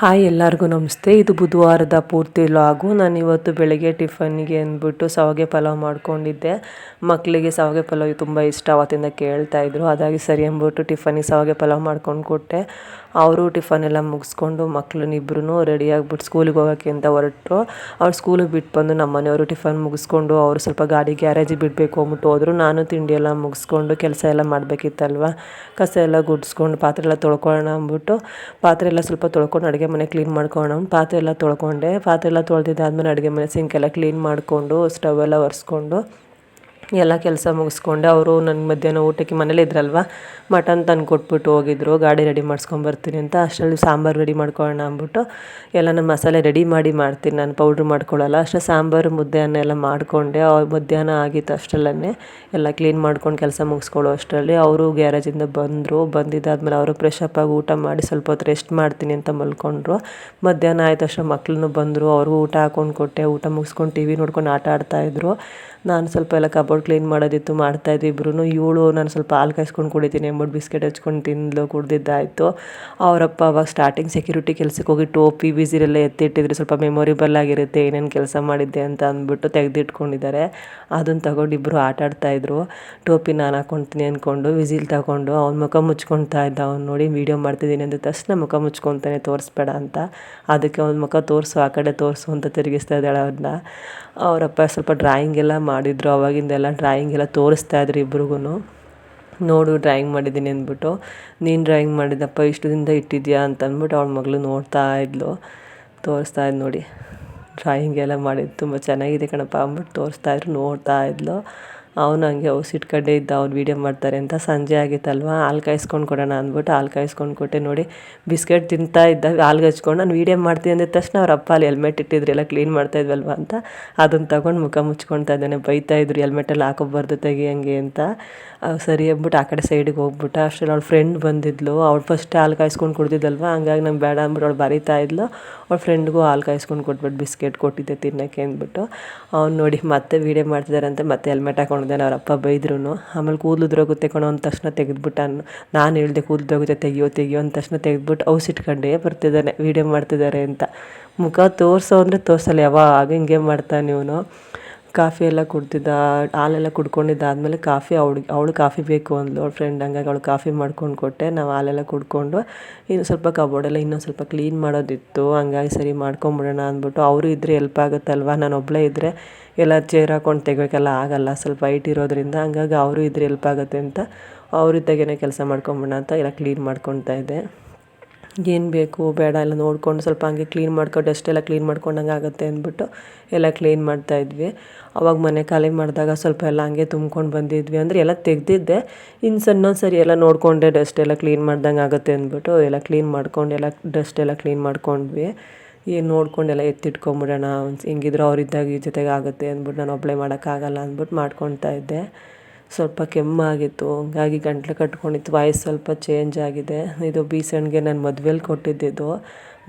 Hi ಎಲ್ಲರಿಗೂ ನಮಸ್ತೆ. ಇದು ಬುಧವಾರದ ಪೂರ್ತಿ ಲಾಗು. ನಾನು ಇವತ್ತು ಬೆಳಗ್ಗೆ ಟಿಫನ್ನಿಗೆ ಅಂದ್ಬಿಟ್ಟು ಸಾವಿಗೆ ಪಲಾವ್ ಮಾಡ್ಕೊಂಡಿದ್ದೆ. ಮಕ್ಕಳಿಗೆ ಸಾವಿಗೆ ಪಲಾವ್ ತುಂಬ ಇಷ್ಟ ಅವತ್ತಿಂದ ಕೇಳ್ತಾ ಇದ್ರು. ಅದಾಗಿ ಸರಿ ಅಂದ್ಬಿಟ್ಟು ಟಿಫನ್ನಿಗೆ ಸಾವಿಗೆ ಪಲಾವ್ ಮಾಡ್ಕೊಂಡು ಕೊಟ್ಟೆ. ಅವರು ಟಿಫನ್ ಎಲ್ಲ ಮುಗಿಸ್ಕೊಂಡು ಮಕ್ಕಳನ್ನಿಬ್ರು ರೆಡಿಯಾಗಿಬಿಟ್ಟು ಸ್ಕೂಲಿಗೆ ಹೋಗೋಕ್ಕೆ ಅಂತ ಹೊರಟರು. ಅವ್ರು ಸ್ಕೂಲಿಗೆ ಬಿಟ್ಟು ಬಂದು ನಮ್ಮ ಮನೆಯವರು ಟಿಫನ್ ಮುಗಿಸ್ಕೊಂಡು ಅವರು ಸ್ವಲ್ಪ ಗಾಡಿ ಗ್ಯಾರೇಜಿಗೆ ಬಿಡಬೇಕು ಅಂದ್ಬಿಟ್ಟು ಹೋದರು. ನಾನು ತಿಂಡಿ ಎಲ್ಲ ಮುಗಿಸ್ಕೊಂಡು ಕೆಲಸ ಎಲ್ಲ ಮಾಡಬೇಕಿತ್ತಲ್ವ? ಕಸ ಎಲ್ಲ ಗುಡ್ಸ್ಕೊಂಡು ಪಾತ್ರೆ ಎಲ್ಲ ತೊಳ್ಕೊಳ್ಳೋಣ ಅಂದ್ಬಿಟ್ಟು ಪಾತ್ರೆ ಎಲ್ಲ ಸ್ವಲ್ಪ ತೊಳ್ಕೊಂಡು ಅಡುಗೆ ಮನೆ ಕ್ಲೀನ್ ಮಾಡ್ಕೊಳ್ಳೋಣ ಪಾತ್ರೆ ಎಲ್ಲ ತೊಳ್ಕೊಂಡೆ. ಪಾತ್ರೆ ಎಲ್ಲ ತೊಳೆದಿದ್ದಾದ್ಮೇಲೆ ಅಡುಗೆ ಮನೆ ಸಿಂಕೆಲ್ಲ ಕ್ಲೀನ್ ಮಾಡಿಕೊಂಡು ಸ್ಟವ್ ಎಲ್ಲ ಒರೆಸ್ಕೊಂಡು ಎಲ್ಲ ಕೆಲಸ ಮುಗಿಸ್ಕೊಂಡೆ ಅವರು ನನ್ನ ಮಧ್ಯಾಹ್ನ ಊಟಕ್ಕೆ ಮನೇಲಿ ಇದ್ರಲ್ವ? ಮಟನ್ ತಂದು ಕೊಟ್ಬಿಟ್ಟು ಹೋಗಿದ್ರು. ಗಾಡಿ ರೆಡಿ ಬರ್ತೀನಿ ಅಂತ ಅಷ್ಟರಲ್ಲಿ ಸಾಂಬಾರು ರೆಡಿ ಮಾಡ್ಕೊಳ್ಳೋಣ ಅಂದ್ಬಿಟ್ಟು ಎಲ್ಲ ನಾನು ಮಸಾಲೆ ರೆಡಿ ಮಾಡಿ ಮಾಡ್ತೀನಿ. ನಾನು ಪೌಡ್ರ್ ಮಾಡ್ಕೊಳ್ಳಲ್ಲ. ಅಷ್ಟೇ ಸಾಂಬಾರು ಮುದ್ದೆ ಅನ್ನ ಎಲ್ಲ ಮಾಡಿಕೊಂಡೆ. ಮಧ್ಯಾಹ್ನ ಆಗಿತ್ತು ಅಷ್ಟರಲ್ಲೇ ಎಲ್ಲ ಕ್ಲೀನ್ ಮಾಡ್ಕೊಂಡು ಕೆಲಸ ಮುಗಿಸ್ಕೊಳ್ಳೋ ಅಷ್ಟರಲ್ಲಿ ಅವರು ಗ್ಯಾರೇಜಿಂದ ಬಂದರು. ಬಂದಿದ್ದಾದ್ಮೇಲೆ ಅವರು ಫ್ರೆಶ್ ಅಪ್ ಆಗಿ ಊಟ ಮಾಡಿ ಸ್ವಲ್ಪ ಹೊತ್ತು ರೆಸ್ಟ್ ಮಾಡ್ತೀನಿ ಅಂತ ಮಲ್ಕೊಂಡ್ರು. ಮಧ್ಯಾಹ್ನ ಆಯ್ತು ಅಷ್ಟೇ ಮಕ್ಕಳನ್ನು ಬಂದರು. ಅವರು ಊಟ ಹಾಕೊಂಡು ಕೊಟ್ಟೆ. ಊಟ ಮುಗಿಸ್ಕೊಂಡು ಟಿ ವಿ ನೋಡ್ಕೊಂಡು ಆಟ ಆಡ್ತಾಯಿದ್ರು ನಾನು ಸ್ವಲ್ಪ ಎಲ್ಲ ಕಬೋರ್ಡ್ ಕ್ಲೀನ್ ಮಾಡೋದಿತ್ತು ಮಾಡ್ತಾಯಿದ್ವಿ ಇಬ್ರು ಇವಳು ನಾನು ಸ್ವಲ್ಪ ಹಾಲು ಕಾಯಿಸ್ಕೊಂಡು ಕುಡಿತೀನಿ ಅಂದ್ಬಿಟ್ಟು ಬಿಸ್ಕೆಟ್ ಹಚ್ಕೊಂಡು ತಿಂದ್ಲು, ಕುಡ್ದಿದ್ದಾಯಿತು. ಅವರಪ್ಪ ಅವಾಗ ಸ್ಟಾರ್ಟಿಂಗ್ ಸೆಕ್ಯೂರಿಟಿ ಕೆಲಸಕ್ಕೆ ಹೋಗಿ ಟೋಪಿ, ಬೀಸಿರೆಲ್ಲ ಎತ್ತಿಟ್ಟಿದ್ರೆ. ಸ್ವಲ್ಪ ಮೆಮೊರಿಬಲ್ ಆಗಿರುತ್ತೆ, ಏನೇನು ಕೆಲಸ ಮಾಡಿದ್ದೆ ಅಂತ ಅಂದ್ಬಿಟ್ಟು ತೆಗೆದಿಟ್ಕೊಂಡಿದ್ದಾರೆ. ಅದನ್ನು ತಗೊಂಡು ಇಬ್ಬರು ಆಟ ಆಡ್ತಾಯಿದ್ರು ಟೋಪಿ ನಾನು ಹಾಕ್ಕೊತೀನಿ ಅಂದ್ಕೊಂಡು ವಿಸಿಲ್ ತಗೊಂಡು ಅವ್ನ ಮುಖ ಮುಚ್ಕೊತಾ ಇದ್ದ. ಅವ್ನು ನೋಡಿ, ವೀಡಿಯೋ ಮಾಡ್ತಿದ್ದೀನಿ ಅಂದ ತಕ್ಷಣ ಮುಖ ಮುಚ್ಕೊತಾನೆ, ತೋರಿಸ್ಬೇಡ ಅಂತ. ಅದಕ್ಕೆ ಅವ್ನ ಮುಖ ತೋರಿಸು, ಆ ಕಡೆ ತೋರಿಸು ಅಂತ ತಿರುಗಿಸ್ತಾ ಇದ್ದಾಳೆ ಅವ್ರನ್ನ ಅವರಪ್ಪ ಸ್ವಲ್ಪ ಡ್ರಾಯಿಂಗ್ ಎಲ್ಲ ಮಾಡಿದ್ರು. ಅವಾಗಿಂದೆಲ್ಲ ಡ್ರಾಯಿಂಗ್ ಎಲ್ಲ ತೋರಿಸ್ತಾ ಇದ್ರು ಇಬ್ರಿಗೂ ನೋಡು ಡ್ರಾಯಿಂಗ್ ಮಾಡಿದ್ದೀನಿ ಅಂದ್ಬಿಟ್ಟು. ನೀನು ಡ್ರಾಯಿಂಗ್ ಮಾಡಿದಪ್ಪ ಇಷ್ಟು ದಿನದ ಇಟ್ಟಿದ್ಯಾ ಅಂತ ಅಂದ್ಬಿಟ್ಟು ಅವಳ ಮಗಳು ನೋಡ್ತಾ ಇದ್ಲು. ತೋರಿಸ್ತಾ ಇದ್ದು ನೋಡಿ. ಡ್ರಾಯಿಂಗ್ ಎಲ್ಲ ಮಾಡಿದ್ದು ತುಂಬ ಚೆನ್ನಾಗಿದೆ ಕಣಪ್ಪ ಅಂದ್ಬಿಟ್ಟು ತೋರಿಸ್ತಾ ಇದ್ರು, ನೋಡ್ತಾ ಇದ್ಲು. ಅವನು ಹಂಗೆ ಔಸಿಟ್ಕೊಂಡೇ ಇದ್ದ, ಅವ್ನು ವೀಡಿಯೋ ಮಾಡ್ತಾರೆ ಅಂತ ಸಂಜೆ ಆಗಿತ್ತಲ್ವ? ಹಾಲು ಕಾಯಿಸ್ಕೊಂಡು ಕೊಡೋಣ ಅಂದ್ಬಿಟ್ಟು ಹಾಲು ಕಾಯಿಸ್ಕೊಂಡು ಕೊಟ್ಟೆ ನೋಡಿ, ಬಿಸ್ಕೆಟ್ ತಿಂತಾ ಇದ್ದ ಹಾಲ್ಗೆ ಹಚ್ಕೊಂಡು, ನಾನು ವೀಡಿಯೋ ಮಾಡ್ತೀನಿ ಅಂದಿದ ತಕ್ಷಣ ಅವ್ರ ಅಪ್ಪ ಅಲ್ಲಿ ಹೆಲ್ಮೆಟ್ ಇಟ್ಟಿದ್ರು, ಎಲ್ಲ ಕ್ಲೀನ್ ಮಾಡ್ತಾ ಇದ್ವಲ್ವ ಅಂತ. ಅದನ್ನು ತಗೊಂಡು ಮುಖ ಮುಚ್ಕೊಳ್ತಾ ಇದ್ದಾನೆ, ಬೈತಾ ಇದ್ರು ಹೆಲ್ಮೆಟಲ್ಲಿ ಹಾಕೋಬಾರ್ದು ತೆಗಿ ಹಂಗೆ ಅಂತ. ಸರಿ ಅಂದ್ಬಿಟ್ಟು ಆ ಕಡೆ ಸೈಡಿಗೆ ಹೋಗ್ಬಿಟ್ಟು. ಅಷ್ಟರಲ್ಲಿ ಅವ್ಳ ಫ್ರೆಂಡ್ ಬಂದಿದ್ಲು. ಅವ್ಳು ಫಸ್ಟ್ ಹಾಲು ಕಾಯಿಸ್ಕೊಂಡು ಕುಡ್ದಿದ್ದಲ್ವ? ಹಂಗಾಗಿ ನಂಗೆ ಬೇಡ ಅಂದ್ಬಿಟ್ಟು ಅವ್ಳು ಬರೀತಾ ಇದ್ಲು. ಅವ್ಳ ಫ್ರೆಂಡ್ಗೂ ಹಾಲು ಕಾಯಿಸ್ಕೊಂಡು ಕೊಟ್ಬಿಟ್ಟು ಬಿಸ್ಕೆಟ್ ಕೊಟ್ಟಿದ್ದೆ ತಿನ್ನೋಕ್ಕೆ ಅಂದ್ಬಿಟ್ಟು. ಅವ್ನು ನೋಡಿ, ಮತ್ತೆ ವೀಡಿಯೋ ಮಾಡ್ತಿದ್ದಾರೆ ಅಂತ ಮತ್ತೆ ಹೆಲ್ಮೆಟ್ ಹಾಕೊಂಡಿದ್ದಾನೆ ಅವ್ರ ಅಪ್ಪ ಬೈದ್ರು ಆಮೇಲೆ ಕೂದಲುದ್ರೋಗುತ್ತೆ ಕಣೋ ಅಂದ ತಕ್ಷಣ ತೆಗೆದ್ಬಿಟ್ಟ ನಾನು ಹೇಳ್ದೆ ಕೂದಲುದ್ರೋಗುತ್ತೆ ತೆಗಿಯೋ ತೆಗಿಯೋ ಅಂದ ತಕ್ಷಣ ತೆಗೆದ್ಬಿಟ್ಟು ಔಸಿಟ್ಕೊಂಡೇ ಬರ್ತಿದ್ದಾನೆ, ವೀಡಿಯೋ ಮಾಡ್ತಿದ್ದಾರೆ ಅಂತ. ಮುಖ ತೋರಿಸೋ ಅಂದರೆ ತೋರಿಸಲ್ಲ, ಯಾವಾಗ ಹಿಂಗೆ ಮಾಡ್ತಾನೆ ಇವನು. ಕಾಫಿ ಎಲ್ಲ ಕುಡ್ದಿದ್ದ, ಹಾಲೆಲ್ಲ ಕುಡ್ಕೊಂಡಿದ್ದಾದ್ಮೇಲೆ ಕಾಫಿ ಅವ್ಳಿಗೆ ಅವಳು ಕಾಫಿ ಬೇಕು ಅಂದ್ಲು. ಅವ್ಳ ಫ್ರೆಂಡ್ ಹಂಗಾಗಿ ಅವ್ಳು ಕಾಫಿ ಮಾಡ್ಕೊಂಡು ಕೊಟ್ಟೆ. ನಾವು ಹಾಲೆಲ್ಲ ಕುಡ್ಕೊಂಡು ಇನ್ನು ಸ್ವಲ್ಪ ಕಬೋರ್ಡೆಲ್ಲ ಇನ್ನೊಂದು ಸ್ವಲ್ಪ ಕ್ಲೀನ್ ಮಾಡೋದಿತ್ತು. ಹಂಗಾಗಿ ಸರಿ ಮಾಡ್ಕೊಂಬಿಡೋಣ ಅಂದ್ಬಿಟ್ಟು ಅವರು ಇದ್ದರೆ ಎಲ್ಪ್ ಆಗುತ್ತಲ್ವ? ನಾನು ಒಬ್ಬಳೇ ಇದ್ದರೆ ಎಲ್ಲ ಚೇರ್ ಹಾಕೊಂಡು ತೆಗೋಕ್ಕೆಲ್ಲ ಆಗಲ್ಲ. ಸ್ವಲ್ಪ ಹೈಟ್ ಇರೋದ್ರಿಂದ ಹಂಗಾಗಿ ಅವರು ಇದ್ದರೆ ಎಲ್ಪ್ ಆಗುತ್ತೆ ಅಂತ ಅವರಿದ್ದಾಗೇನೆ ಕೆಲಸ ಮಾಡ್ಕೊಂಬಿಡೋಣ ಅಂತ ಎಲ್ಲ ಕ್ಲೀನ್ ಮಾಡ್ಕೊತಾ ಇದ್ದೆ. ಏನು ಬೇಕು, ಬೇಡ, ಎಲ್ಲ ನೋಡ್ಕೊಂಡು ಸ್ವಲ್ಪ ಹಂಗೆ ಕ್ಲೀನ್ ಮಾಡ್ಕೊಂಡು ಎಲ್ಲ ಕ್ಲೀನ್ ಮಾಡ್ಕೊಂಡಂಗೆ ಆಗುತ್ತೆ ಅಂದ್ಬಿಟ್ಟು ಎಲ್ಲ ಕ್ಲೀನ್ ಮಾಡ್ತಾಯಿದ್ವಿ ಅವಾಗ ಮನೆ ಖಾಲಿ ಮಾಡಿದಾಗ ಸ್ವಲ್ಪ ಎಲ್ಲ ಹಂಗೆ ತುಂಬ್ಕೊಂಡು ಬಂದಿದ್ವಿ. ಅಂದರೆ ಎಲ್ಲ ತೆಗೆದಿದ್ದೆ. ಇನ್ನು ಸಣ್ಣ ಸರಿ ಎಲ್ಲ ನೋಡಿಕೊಂಡೆ ಡಸ್ಟ್ ಎಲ್ಲ ಕ್ಲೀನ್ ಮಾಡ್ದಂಗೆ ಆಗುತ್ತೆ ಅಂದ್ಬಿಟ್ಟು ಎಲ್ಲ ಕ್ಲೀನ್ ಮಾಡ್ಕೊಂಡು ಎಲ್ಲ ಡಸ್ಟ್ ಎಲ್ಲ ಕ್ಲೀನ್ ಮಾಡ್ಕೊಂಡ್ವಿ. ಏನು ನೋಡ್ಕೊಂಡೆಲ್ಲ ಎತ್ತಿಟ್ಕೊಂಬಿಡೋಣ ಹೆಂಗಿದ್ರು ಅವರಿದ್ದಾಗ ಈ ಜೊತೆಗೆ ಆಗುತ್ತೆ ಅಂದ್ಬಿಟ್ಟು ನಾನು ಒಬ್ಬಳೇ ಮಾಡೋಕ್ಕಾಗಲ್ಲ ಅಂದ್ಬಿಟ್ಟು ಮಾಡ್ಕೊಳ್ತಾ ಇದ್ದೆ. ಸ್ವಲ್ಪ ಕೆಮ್ಮಾಗಿತ್ತು, ಹಂಗಾಗಿ ಗಂಟ್ಲು ಕಟ್ಕೊಂಡಿತ್ತು, ವಾಯ್ಸ್ ಸ್ವಲ್ಪ ಚೇಂಜ್ ಆಗಿದೆ. ಇದು ಬೀಸಣಿಗೆ ನಾನು ಮದುವೆಲಿ ಕೊಟ್ಟಿದ್ದಿದ್ದು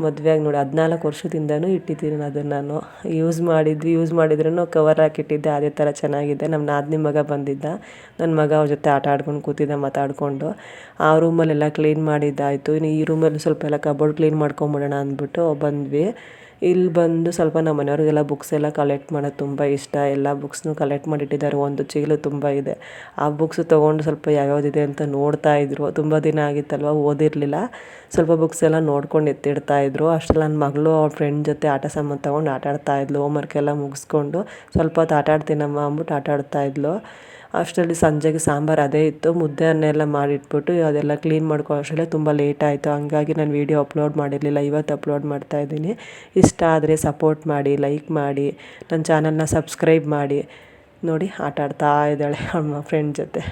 ಮದುವೆಯಾಗಿ ನೋಡಿ ಹದಿನಾಲ್ಕು ವರ್ಷದಿಂದನೂ ಇಟ್ಟಿದ್ದೀನಿ ಅದನ್ನು ನಾನು. ಯೂಸ್ ಮಾಡಿದ್ವಿ ಯೂಸ್ ಮಾಡಿದ್ರೂ ಕವರ್ ಹಾಕಿಟ್ಟಿದ್ದೆ, ಅದೇ ಥರ ಚೆನ್ನಾಗಿದೆ. ನಮ್ಮ ನಾದಿನಿ ಮಗ ಬಂದಿದ್ದ. ನನ್ನ ಮಗ ಅವ್ರ ಜೊತೆ ಆಟ ಆಡ್ಕೊಂಡು ಕೂತಿದ್ದೆ, ಮಾತಾಡಿಕೊಂಡು. ಆ ರೂಮಲ್ಲೆಲ್ಲ ಕ್ಲೀನ್ ಮಾಡಿದ್ದಾಯಿತು. ಇನ್ನು ಈ ರೂಮಲ್ಲಿ ಸ್ವಲ್ಪ ಎಲ್ಲ ಕಬೋರ್ಡ್ ಕ್ಲೀನ್ ಮಾಡ್ಕೊಂಬಿಡೋಣ ಅಂದ್ಬಿಟ್ಟು ಬಂದ್ವಿ. ಇಲ್ಲಿ ಬಂದು ಸ್ವಲ್ಪ ನಮ್ಮ ಮನೆಯವ್ರಿಗೆಲ್ಲ ಬುಕ್ಸ್ ಎಲ್ಲ ಕಲೆಕ್ಟ್ ಮಾಡೋದು ತುಂಬ ಇಷ್ಟ. ಎಲ್ಲ ಬುಕ್ಸ್ನು ಕಲೆಕ್ಟ್ ಮಾಡಿಟ್ಟಿದ್ದಾರೆ. ಒಂದು ಚೀಲ ತುಂಬ ಇದೆ. ಆ ಬುಕ್ಸ್ ತೊಗೊಂಡು ಸ್ವಲ್ಪ ಯಾವ್ಯಾವ್ದಿದೆ ಅಂತ ನೋಡ್ತಾ ಇದ್ರು. ತುಂಬ ದಿನ ಆಗಿತ್ತಲ್ವ, ಓದಿರಲಿಲ್ಲ. ಸ್ವಲ್ಪ ಬುಕ್ಸ್ ಎಲ್ಲ ನೋಡ್ಕೊಂಡು ಎತ್ತಿಡ್ತಾ ಇದ್ರು. ಅಷ್ಟೆಲ್ಲ ನನ್ನ ಮಗಳು ಅವ್ರ ಫ್ರೆಂಡ್ ಜೊತೆ ಆಟ ಸಾಮಾನು ತೊಗೊಂಡು ಆಟ ಹೋಮ್ ಹೋಮ್ವರ್ಕ್ ಎಲ್ಲ ಮುಗಿಸ್ಕೊಂಡು ಸ್ವಲ್ಪ ಹೊತ್ತು ಆಟ ಆಡ್ತೀನಮ್ಮ ಅಂದ್ಬಿಟ್ಟು ಆಟ ಆಡ್ತಾಯಿದ್ಲು ಅಷ್ಟರಲ್ಲಿ ಸಂಜೆಗೆ ಸಾಂಬಾರು ಅದೇ ಇತ್ತು. ಮುದ್ದೆ ಅನ್ನೆಲ್ಲ ಮಾಡಿಟ್ಬಿಟ್ಟು ಅದೆಲ್ಲ ಕ್ಲೀನ್ ಮಾಡ್ಕೋ ಅಷ್ಟರಲ್ಲೇ ತುಂಬ ಲೇಟ್ ಆಯಿತು. ಹಂಗಾಗಿ ನಾನು ವೀಡಿಯೋ ಅಪ್ಲೋಡ್ ಮಾಡಿರಲಿಲ್ಲ. ಇವತ್ತು ಅಪ್ಲೋಡ್ ಮಾಡ್ತಾ ಇದ್ದೀನಿ. ಇಷ್ಟ ಆದರೆ ಸಪೋರ್ಟ್ ಮಾಡಿ ಲೈಕ್ ಮಾಡಿ ನನ್ನ ಚಾನಲ್ನ ಸಬ್ಸ್ಕ್ರೈಬ್ ಮಾಡಿ. ನೋಡಿ, ಆಟ ಆಡ್ತಾ ಇದ್ದಾಳೆ ಅವಳ ಫ್ರೆಂಡ್ ಜೊತೆ.